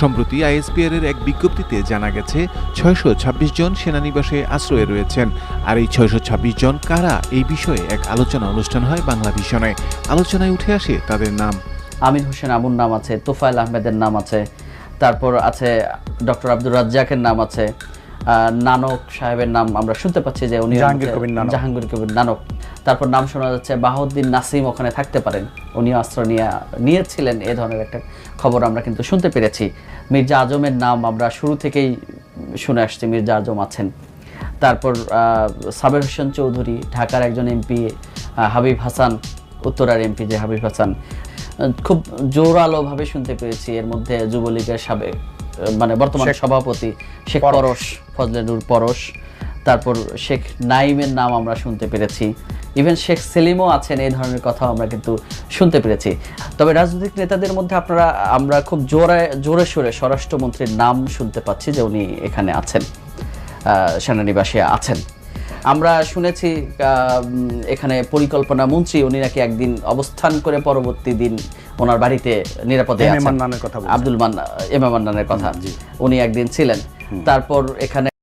সম্প্রতি আইএসপিআর এর এক বিজ্ঞপ্তিতে জানা গেছে, ছয়শো ছাব্বিশ জন সেনানিবাসে আশ্রয়ে রয়েছেন। আর এই ছয়শো ছাব্বিশ জন কারা, এই বিষয়ে এক আলোচনা অনুষ্ঠান হয় বাংলা ভিশনে। আলোচনায় উঠে আসে তাদের নাম। আমির হোসেন আমুর নাম আছে, তোফায়েল আহমেদের নাম আছে, তারপর আছে ডক্টর আব্দুর রাজ্জাকের নাম আছে নানক সাহেবের নাম আমরা শুনতে পাচ্ছি যে উনি জাহাঙ্গীর কবির নানক। জাহাঙ্গীর কবির নানক। তারপর নাম শোনা যাচ্ছে বাহাউদ্দিন নাসিম ওখানে থাকতে পারেন। উনি অস্ত্র নিয়ে নিয়েছিলেন এ ধরনের একটা খবর আমরা কিন্তু শুনতে পেরেছি। মির্জা আজমের নাম আমরা শুরু থেকেই শুনে আসছি মির্জা আজম আছেন। তারপর সাবের হোসেন চৌধুরী ঢাকার একজন এমপি হাবিব হাসান উত্তরার এমপি যে হাবিব হাসান। খুব জোরালোভাবে শুনতে পেরেছি এর মধ্যে যুবলীগের সাবেক মানে বর্তমান সভাপতি শেখ পরশ। পরশ ফজলেনুর পরশ। তারপর শেখ নাইমের নাম আমরা শুনতে পেরেছি। ইভেন শেখ সেলিমও আছেন এই ধরনের কথাও আমরা কিন্তু শুনতে পেরেছি। তবে রাজনৈতিক নেতাদের মধ্যে আপনারা আমরা খুব জোরে জোরে সোরে স্বরাষ্ট্রমন্ত্রীর নাম শুনতে পাচ্ছি যে উনি এখানে আছেন সেনানিবাসে আছেন। আমরা শুনেছি এখানে পরিকল্পনা মন্ত্রী উনি নাকি একদিন অবস্থান করে পরবর্তী দিন ওনার বাড়িতে নিরাপদে আছেন। মান্নানের কথা বলছেন। আব্দুল মান্না এম এ মান্নানের কথা। উনি একদিন ছিলেন। তারপর এখানে